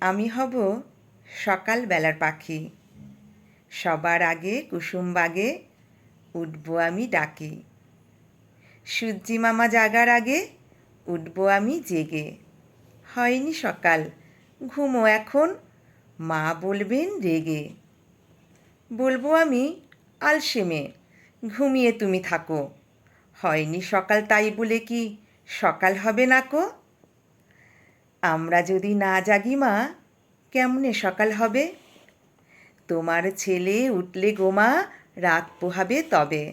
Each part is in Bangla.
আমি হব সকালবেলার পাখি। সবার আগে কুসুম বাগে উঠবো আমি ডাকে। সূর্যি মামা জাগার আগে উঠবো আমি জেগে। হয়নি সকাল, ঘুমো এখন, মা বলবেন রেগে। বলব আমি, আলসেমে, ঘুমিয়ে তুমি থাকো। হয়নি সকাল তাই বলে কি সকাল হবে না কো? আমরা যদি না জাগি মা, কেমনে সকাল হবে? তোমার ছেলে উঠলে গোমা রাত পোহাবে তবে।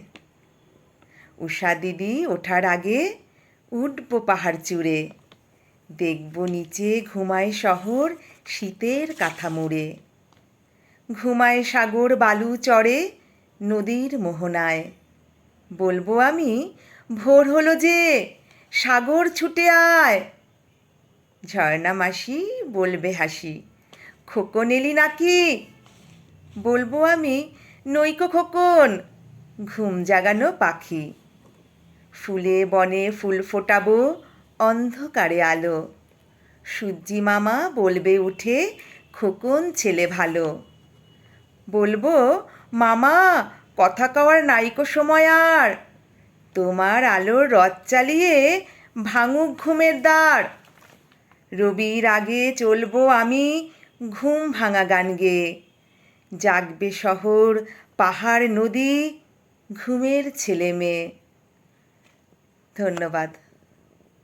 উষা দিদি ওঠার আগে উঠব পাহাড় চূড়ে। দেখব নিচে ঘুমায় শহর শীতের কাঁথা মুড়ে ঘুমায় সাগর বালু চড়ে নদীর মোহনায়। বলব আমি, ভোর হলো যে, সাগর ছুটে আয়। ঝর্ণা মাসি বলবে হাসি, খোকন এলি নাকি? বলব আমি, নৈকো খোকন, ঘুম জাগানো পাখি। ফুলে বনে ফুল ফোটাবো, অন্ধকারে আলো। সূর্যি মামা বলবে উঠে, খোকন ছেলে ভালো। বলব, মামা, কথা কওয়ার নাইকো সময় আর। তোমার আলোর রথ চালিয়ে ভাঙুক ঘুমের দ্বার। রবির আগে চলবো আমি ঘুম ভাঙা গান গেয়ে জাগবে শহর, পাহাড়, নদী, ঘুমের ছেলে মেয়ে ধন্যবাদ।